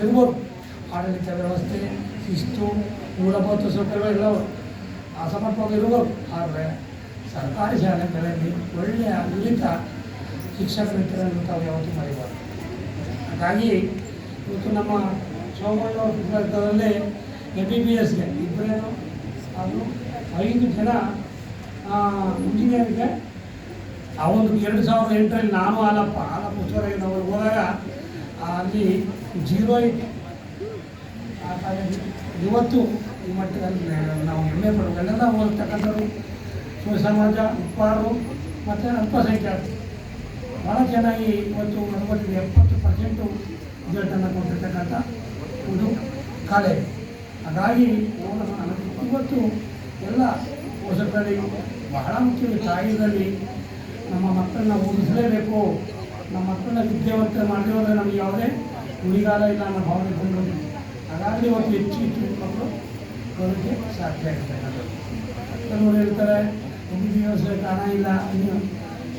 ಇರ್ಬೋದು ಆಡಳಿತ ವ್ಯವಸ್ಥೆ, ಶಿಸ್ತು, ಮೂಲಭೂತ ಸೌಕರ್ಯಗಳು ಅಸಮರ್ಪಕ ಇರ್ಬೋದು. ಆದರೆ ಸರ್ಕಾರಿ ಶಾಲೆಗಳಲ್ಲಿ ಒಳ್ಳೆಯ ನುರಿತ ಶಿಕ್ಷಕರಿದ್ದರನ್ನು ತಾವು ಯಾವತ್ತೂ ಮರಿಬಾರ್ದು. ಹಾಗಾಗಿ ಇವತ್ತು ನಮ್ಮ ಪುಸ್ತಕದಲ್ಲಿ ಎ ಬಿ ಬಿ ಎಸ್ಗೆ ಇಬ್ಬರೇನು ಅದು ಐದು ಜನ ಇಂಜಿನಿಯರ್ಗೆ ಆ ಒಂದು ಎರಡು ಸಾವಿರದ ಎಂಟರಲ್ಲಿ ನಾನು ಆಲಪ್ಪ ಆಲಪ್ಪ ಹೋದಾಗ ಅಲ್ಲಿ ಜೀರೋ ಇವತ್ತು ಈ ಮಟ್ಟದಲ್ಲಿ ನಾವು ಹೆಮ್ಮೆ ಪಡಬೇಕು ಎಲ್ಲ ಓದ್ತಕ್ಕಂಥವ್ರು ಸುಳ್ಳು ಸಮಾಜ, ಉಪ್ಪಾರು ಮತ್ತು ಅಲ್ಪಸಂಖ್ಯಾತರು ಭಾಳ ಚೆನ್ನಾಗಿ ಇವತ್ತು ನಲವತ್ತು ಎಪ್ಪತ್ತು ಪರ್ಸೆಂಟು ರಿಸಲ್ಟನ್ನು ಕೊಟ್ಟಿರ್ತಕ್ಕಂಥ ಒಂದು ಕಾಲೇಜು ಹಾಗಾಗಿ ಇವತ್ತು ಎಲ್ಲ ಪೋಷಕರಲ್ಲಿ ಬಹಳ ಮುಖ್ಯ ಸಾಹಿತ್ಯದಲ್ಲಿ ನಮ್ಮ ಮಕ್ಕಳನ್ನ ಓದಿಸಲೇಬೇಕು. ನಮ್ಮ ಮಕ್ಕಳನ್ನ ವಿದ್ಯಾವಂತ ಮಾಡಿರೋದ್ರೆ ನಮಗೆ ಯಾವುದೇ ಉಳಿಗಾಲ ಇಲ್ಲ ಅನ್ನೋ ಭಾವನೆ ಬಂದು ಹಾಗಾಗಿ ಇವತ್ತು ಹೆಚ್ಚು ಹೆಚ್ಚು ಮಕ್ಕಳು ಬರೋಕ್ಕೆ ಸಾಧ್ಯ ಆಗುತ್ತೆ ಕೆಲವರು ಹೇಳ್ತಾರೆ, ಒಂದು ದಿವಸ ಹಣ ಇಲ್ಲ ಇನ್ನು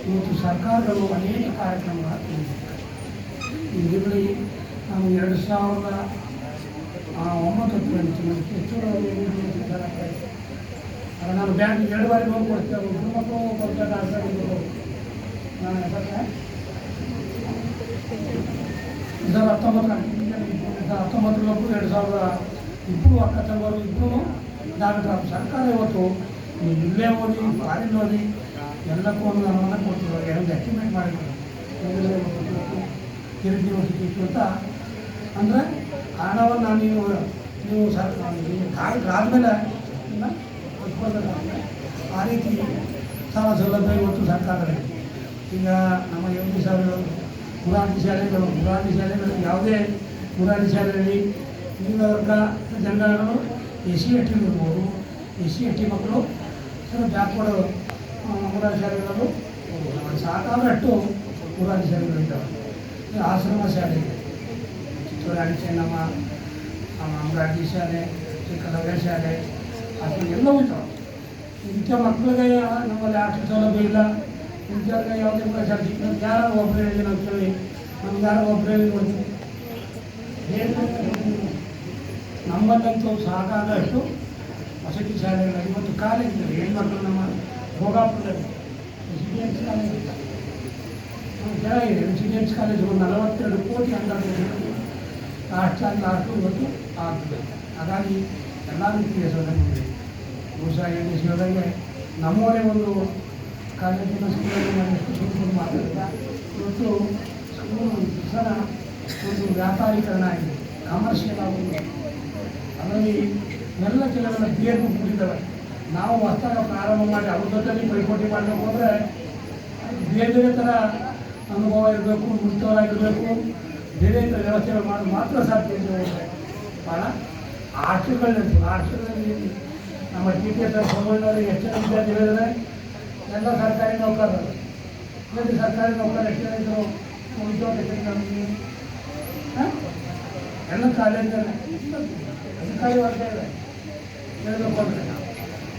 ಇವತ್ತು ಸರ್ಕಾರಗಳು ಅನೇಕ ಕಾರ್ಯಕ್ರಮಗಳನ್ನು ಇದರಲ್ಲಿ ನಾವು ಎರಡು ಸಾವಿರದ ಒಂಬತ್ತು ಹೆಚ್ಚು ನಾನು ಬ್ಯಾಂಕ್ ಎರಡು ಬಾರಿ ಲೋನ್ ಕೊಡ್ತೇವೆ ಒಬ್ಬರು ಮಕ್ಕಳು ಕೊಡ್ತಾರೆ ನಾನು ಎರಡು ಹತ್ತೊಂಬತ್ತು ಹತ್ತೊಂಬತ್ತರ ಸಾವಿರದ ಎರಡು ಸಾವಿರದ ಇಬ್ಬರು ಅಕ್ಕ ತಂಗರು ಇಬ್ಬರು ಡಾಕ್ಟರ್ ಸರ್ಕಾರ ಇವತ್ತು ಇಲ್ಲೇ ಓದಿ ಫಾರಿನ್ ಓದಿ ಎಲ್ಲಕ್ಕೂ ಹಣವನ್ನು ಕೊಡ್ತಿದ್ದಾರೆ ಎರಡು ಅಚೀವ್ಮೆಂಟ್ ಮಾಡಿದ್ರು ಯೂನಿವರ್ಸಿಟಿ ಇತ್ತು ಅಂತ ಅಂದರೆ ಹಣವನ್ನು ನೀವು ನೀವು ಸರ್ ಆದಮೇಲೆ ಆ ರೀತಿ ಸಾಲ ಸೌಲಭ್ಯ ಇವತ್ತು ಸರ್ಕಾರದಲ್ಲಿ. ಈಗ ನಮ್ಮ ಎಂ ಪಿ ಸಾಹೇಬರು ಮುರಾರ್ಜಿ ಶಾಲೆಗಳು ಮುರಾರ್ಜಿ ಶಾಲೆಗಳು ಯಾವುದೇ ಮುರಾರ್ಜಿ ಶಾಲೆಯಲ್ಲಿ ಹಿಂದುಳಿದ ವರ್ಗ ಜನಗಳು ಎಸ್ ಸಿ ಎಸ್ ಟಿ ಇರ್ಬೋದು ಎಸ್ ಸಿ ಎಸ್ ಟಿ ಮಕ್ಕಳು ಸ್ವಲ್ಪ ಬ್ಯಾಕ್ವರ್ಡ್ ಮುರಾರ್ಜಿ ಶಾಲೆಗಳು ಸಾಕಾದಷ್ಟು ಮುರಾರ್ಜಿ ಶಾಲೆಗಳು ಇದ್ದಾವೆ ಈ ಆಶ್ರಮ ಶಾಲೆ ಇದೆ ಚಿತ್ತೂರಾಣಿ ಚೆನ್ನಮ್ಮ ಮುರಾರ್ಜಿ ಶಾಲೆ ಚಿಕ್ಕಲವ್ಯ ಶಾಲೆ ಅದು ಎಲ್ಲವೂ ಇದ್ದಾವೆ ಇಂಥ ಮಕ್ಕಳಿಗೆ ನಮ್ಮಲ್ಲಿ ಆಟ ಸೌಲಭ್ಯ ಇಲ್ಲ ಇಂಥವ್ರಿಗೆ ಯಾವುದೇ ಪ್ರಚಾರ ಸಿಕ್ಕಿಲ್ಲ ಯಾರೋ ಒಬ್ಬರು ಹೇಳಿ ನಾವು ಕೇಳಿ ನಮ್ಗೆ ಯಾರೋ ಒಬ್ಬರು ಹೇಳಿ. ನೋಡ್ತೀವಿ ನಮ್ಮಲ್ಲಂತೂ ಸಾಕಾದಷ್ಟು ವಸತಿ ಶಾಲೆಗಳಲ್ಲಿ ಇವತ್ತು ಕಾಲೇಜಿದೆ ಹೆಣ್ಮಕ್ಳು ನಮ್ಮ ಭೋಗಾಪುರದಲ್ಲಿ ರೆಸಿಡೆನ್ಸ್ ಕಾಲೇಜ್ ಚೆನ್ನಾಗಿದೆ ರೆಸಿಡೆನ್ಸ್ ಕಾಲೇಜ್ ಒಂದು ನಲವತ್ತೆರಡು ಕೋಟಿ ಅಂದಾಜು ಆಗಿ ಲಾಸ್ಟು ಇವತ್ತು ಆಗ್ತದೆ. ಹಾಗಾಗಿ ಎಲ್ಲ ರೀತಿಯ ಸೌಲಭ್ಯ ಇದೆ ಬಹುಶಃ ಏನು ಹೇಳಿದಂಗೆ ನಮ್ಮವರೇ ಒಂದು ಕಾಲೇಜಿನ ಸ್ಕೂಲಲ್ಲಿ ನಾನು ಎಷ್ಟು ಸುಮ್ಮನೆ ಮಾತಾಡಿದ ಇವತ್ತು ಸ್ಕೂಲು ಸಹ ಒಂದು ವ್ಯಾಪಾರೀಕರಣ ಆಗಿದೆ ಕಾಮರ್ಷಿಯಲ್ ಆಗುವುದು ಅದರಲ್ಲಿ ಎಲ್ಲ ಕೆಲವೆಲ್ಲ ಬಿಯರ್ಗೂ ಕೂಡಿದ್ದಾವೆ ನಾವು ಹೊಸದಾಗ ಪ್ರಾರಂಭ ಮಾಡಿ ಅವ್ರ ಜೊತೆಲಿ ಪೈಪೋಟಿ ಮಾಡಬೇಕು ಅಂದರೆ ಬೇರೆ ಬೇರೆ ಥರ ಅನುಭವ ಇರಬೇಕು ನುರಿತವರಾಗಿರಬೇಕು ಬೇರೆ ಥರ ವ್ಯವಸ್ಥೆಗಳು ಮಾಡೋದು ಮಾತ್ರ ಸಾಧ್ಯ ಹೋದರೆ ಭಾಳ ಆರ್ಟ್ಸ್ಗಳಂತ ಆರ್ಟ್ಸ್ಗಳಲ್ಲಿ ನಮ್ಮ ಟಿ ಟಿ ಎಸ್ ಸೋಮಣ್ಣವರಿಗೆ ಎಷ್ಟು ಜನ ವಿದ್ಯಾರ್ಥಿಗಳಿದ್ದಾರೆ. ಎಲ್ಲ ಸರ್ಕಾರಿ ನೌಕರರು. ಇವತ್ತು ಸರ್ಕಾರಿ ನೌಕರರು ಎಷ್ಟು ಜನ ಇದ್ರು ಉದ್ಯೋಗ ಎಷ್ಟು ನಮ್ಗೆ? ಎಲ್ಲ ಕಾಲೇಜಲ್ಲಿ ಅಧಿಕಾರಿ ವರ್ಗ ಇದೆ. ಹೇಳಬೇಕು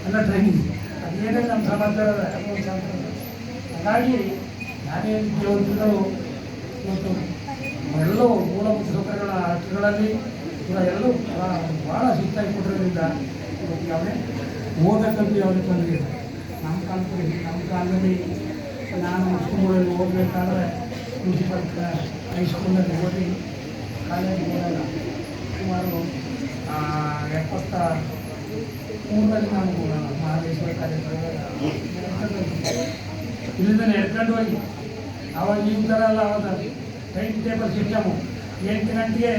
ಎಲ್ಲ ಟ್ರೈನಿಂಗ್ ಅದೇನೇ ನಮ್ಮ ಸಮಾಚಾರ. ಹಾಗಾಗಿ ನಾನೇ ವಿದ್ಯಾವಂತರು ಇವತ್ತು ಎಲ್ಲವೂ ಮೂಲಭೂತ ಸೌಕರ್ಯಗಳ ಅರ್ಥಗಳಲ್ಲಿ ಕೂಡ ಎಲ್ಲೂ ಭಾಳ ಭಾಳ ಶಿಸ್ತಾಗಿ ಕೊಟ್ಟಿರೋದ್ರಿಂದ ಯಾವುದೇ ಓದಕ್ಕಂತೂ ಯಾವುದೇ ತೊಂದರೆ ಇಲ್ಲ. ಕಾಲದಲ್ಲಿ ನಮ್ಮ ಕಾಲದಲ್ಲಿ ನಾನು ಸ್ಕೂಲಲ್ಲಿ ಓದಬೇಕಾದ್ರೆ ಪ್ರಿನ್ಸಿಪಲ್ ಹೈಸ್ಕೂಲಲ್ಲಿ ಓದಿ ಕಾಲೇಜಿಗೆ ಹೋದಾಗ ಸುಮಾರು ಎಪ್ಪತ್ತ ಮೂರರಲ್ಲಿ ನಾನು ಮಹಾದೇಶ್ವರ ಕಾಲೇಜ್ ಇಲ್ಲಿಂದ ನಡ್ಕೊಂಡು ಹೋಗಿ. ಅವಾಗ ಈ ಥರ ಎಲ್ಲ ಅವಾಗ ಟೈಮ್ ಟೇಬಲ್ ಸಿಸ್ಟಮು ಎಂಟು ಗಂಟೆಗೆ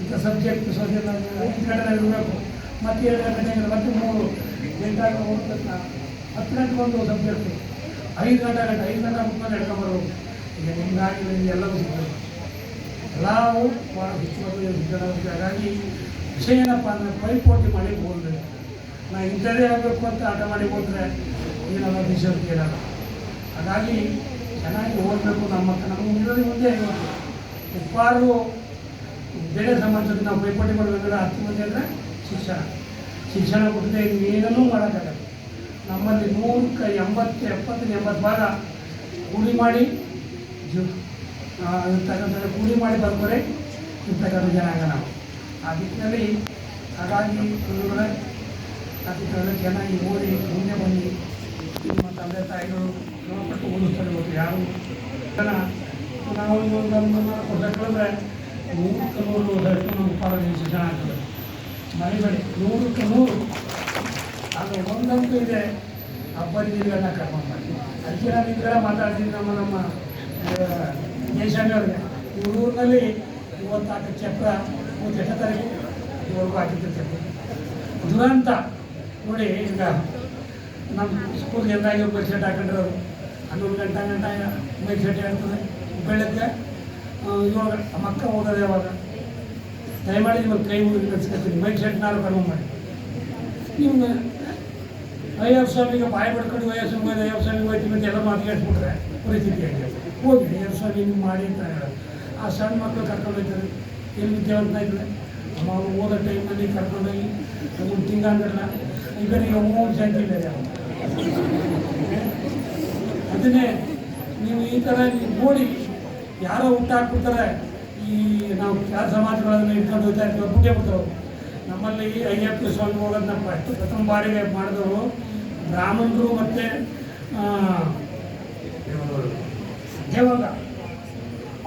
ಇಂಥ ಸಬ್ಜೆಕ್ಟ್ ಸೋಷಿಯಲ್ ಎಂಟು ಗಂಟೆ ಇರಬೇಕು. ಮತ್ತೆ ಎರಡು ಗಂಟೆಗೆ ಮತ್ತೆ ಮೂರು ಎಂಟಾಗ ಹೋಗ್ಬೇಕು ಹತ್ತು ಗಂಟೆಗೆ ಒಂದು ಇರ್ತದೆ ಐದು ಗಂಟೆ ಗಂಟೆ ಐದು ಗಂಟೆ ಮುಖಾಂತರ ನಡ್ಕೊಂಬರ್ಬೇಕು ಈಗ ನಿಮ್ಗಾಗಿ ಎಲ್ಲವೂ ಸಿಗ್ತದೆ ಎಲ್ಲವೂ ಭಾಳ ಸಿದ್ಧರಾಗುತ್ತೆ ಹಾಗಾಗಿ ವಿಷಯ ಏನಪ್ಪ ಅಂದರೆ ಪೈಪೋಟಿ ಮಾಡಿ ಹೋದ್ರೆ, ನಾ ಇಂಥದೇ ಆಗಬೇಕು ಅಂತ ಆಟ ಮಾಡಿ ಹೋದ್ರೆ ಏನಲ್ಲ ದಿಶೆ ಕೇಳಲ್ಲ. ಹಾಗಾಗಿ ಚೆನ್ನಾಗಿ ಓದಬೇಕು ನಮ್ಮ ನಮ್ಮ ಮುಂದೆ ಮುಂದೆ ಉಪ್ಪಾರು ಬೇರೆ ಸಮಾಜದಲ್ಲಿ ನಾವು ಪೈಪೋಟಿ ಮಾಡಬೇಕಂದ್ರೆ ಹತ್ತು ಮಂದಿ ಅಂದರೆ ಶಿಕ್ಷಣ. ಶಿಕ್ಷಣ ಕೊಟ್ಟರೆ ಏನನ್ನೂ ಮಾಡೋಕ್ಕಾಗಲ್ಲ. ನಮ್ಮಲ್ಲಿ ನೂರಕ್ಕೆ ಎಂಬತ್ತು, ಎಪ್ಪತ್ತು ಎಂಬತ್ತು ಭಾಗ ಕೂಲಿ ಮಾಡಿ ಜೀವ ತಗೊಂಡ್ರೆ ಮಾಡಿ ಬರ್ತಾರೆ ಇರ್ತಕ್ಕಂಥ ಜನಾಂಗ ನಾವು. ಆ ದಿಕ್ಕಿನಲ್ಲಿ ಹಾಗಾಗಿ ಗುರುಗಳೇ ಅದಕ್ಕೆ ಚೆನ್ನಾಗಿ ಓದಿ ಮುಂದೆ ಬನ್ನಿ ನಿಮ್ಮ ತಂದೆ ತಾಯಿಗಳು ನೋಡ್ಬಿಟ್ಟು ಓದಿಸ್ತಾರೆ ಇವತ್ತು ಯಾರು ಜನ. ನಾವು ಒಂದು ಕಳೆದ್ರೆ ನೂರಕ್ಕೆ ನೂರು ವರ್ಷ ನಮ್ಮ ಪಾಲನೆ ಚೆನ್ನಾಗ್ತದೆ ಮರಿಬೇಡಿ ನೂರಕ್ಕೆ ನೂರು. ಆದರೆ ಒಂದಂತೂ ಇದೆ. ಅಪ್ಪಾಜಿಗಳನ್ನ ಕರ್ಮ ಮಾಡಿ ಅದಕ್ಕೆ ನಾನು ಈ ಥರ ಮಾತಾಡ್ತೀನಿ ನಮ್ಮ ನಮ್ಮ ದೇಶಾಂಗವ್ರಿಗೆ ಈ ಊರಿನಲ್ಲಿ ಇವತ್ತು ಹಾಕೋ ಚಕ್ರ ಮೂವತ್ತು ಎಷ್ಟೇ ತಾರೀಕು ಇವ್ರಿಗೂ ಹಾಕಿದ್ದ ಚಕ್ರ. ದುರಂತ ನೋಡಿ ಈಗ ನಮ್ಮ ಸ್ಕೂಲ್ಗೆ ಎಂದಾಗಿ ಬೈಕ್ ಸೆಟ್ ಹಾಕೊಂಡಿರೋರು. ಹನ್ನೊಂದು ಗಂಟೆ ಗಂಟೆ ಬೈಕ್ ಸೆಟ್ ಹೇಳ್ತದೆ ಬೆಳಗ್ಗೆ ಇವಾಗ ಮಕ್ಕ ನಮ್ಮ ಹೋಗೋದು ಯಾವಾಗ ದಯಮಾಡಿ ನಿಮಗೆ ಕೈ ಮುಗಿದು ಕಳ್ಸ್ಕೊತೀನಿ ಬೈಕ್ ಸೆಟ್ ನಾನು ಕಡಿಮೆ ಮಾಡಿ ನಿಮ್ಗೆ ಅಯ್ಯಪ್ಪ ಸ್ವಾಮಿಗೆ ಬಾಯಿ ಪಡ್ಕೊಂಡು ಅಯ್ಯಪ್ಪ ಸ್ವಾಮಿ ಅಯ್ಯಪ್ಪ ಸ್ವಾಮಿ ಹೋಯ್ತೀವಿ ಅಂತ ಎಲ್ಲ ಮಾತಾಡ್ಬಿಟ್ರೆ ಪರಿಸ್ಥಿತಿ ಆಗಿದೆ ಹೋಗಿ ಅಯ್ಯಪ್ಪ ಸ್ವಾಮಿ ಹಿಂಗೆ ಮಾಡಿ ಅಂತ ಆ ಸಣ್ಣ ಮಕ್ಕಳು ಕರ್ಕೊಂಡೋಗ್ತಾರೆ ಎಲ್ಲಿ ವಿದ್ಯಾವಂತ ಇದ್ದರೆ ಅಮ್ಮ ಅವ್ರು ಓದೋ ಟೈಮಲ್ಲಿ ಕರ್ಕೊಂಡೋಗಿ ಅದನ್ನು ತಿಂಗಳಲ್ಲ ಇವರಿಗೆ ಮೂರು ಜಾತಿ ಯಾವ ಅದನ್ನೇ ನೀವು ಈ ಥರ ನೀವು ನೋಡಿ ಯಾರೋ ಹುಟ್ಟಾಕ್ಬಿಡ್ತಾರೆ. ಈ ನಾವು ಯಾವ ಸಮಾಜಗಳನ್ನು ಇಟ್ಕೊಂಡು ಹೋಗ್ತಾ ಇರ್ತೀವಿ ಬಿಟ್ಟೇ ಬಿಡ್ತಾವೆ ನಮ್ಮಲ್ಲಿ ಅಯ್ಯಪ್ಪ ಸ್ವಾಮಿ ಹೋಗೋದು ನಮ್ಮ ಅಷ್ಟು ಪ್ರಥಮ ಬಾರಿಗೆ ಮಾಡಿದವರು ಬ್ರಾಹ್ಮಣರು ಮತ್ತು ದೇವಂಗ.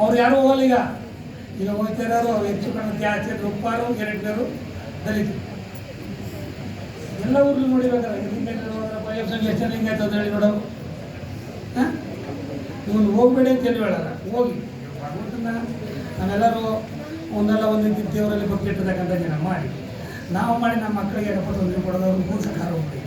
ಅವ್ರು ಯಾರೂ ಹೋಗಲ್ಲ ಈಗ. ಈಗ ಹೋಗ್ತಾ ಇರೋರು, ಅವ್ರು ಹೆಚ್ಚು ಕಣ ಜಾಸ್ತಿ ಉಪ್ಪಾರು ಗೆರೆಟ್ನರು ದಲಿತರು. ಎಲ್ಲ ಊರ್ಲು ನೋಡಿಬೇಕಾದ್ರೆ ಹಿಂಗೆ ಎಷ್ಟು ಅಂತ ಹೇಳಿ ನೋಡೋರು ಹಾಂ? ಇವನು ಹೋಗ್ಬೇಡಿ ಅಂತ ಹೇಳಿ ಹೇಳಲ್ಲ. ಹೋಗಿ. ಭಗವಂತನ ನಾವೆಲ್ಲರೂ ಒಂದಲ್ಲ ಒಂದಿದ್ದ ದೇವರಲ್ಲಿ ಬಗ್ಗೆ ಇಟ್ಟಿರ್ತಕ್ಕಂಥ ಜನ ಮಾಡಿ. ನಾವು ಮಾಡಿ ನಮ್ಮ ಮಕ್ಕಳಿಗೆ ಎಡಪಟ್ಟು ತೊಂದರೆ ಕೊಡೋದು ಮೂರು ಸಕಾರ ಹೋಗ್ತೀವಿ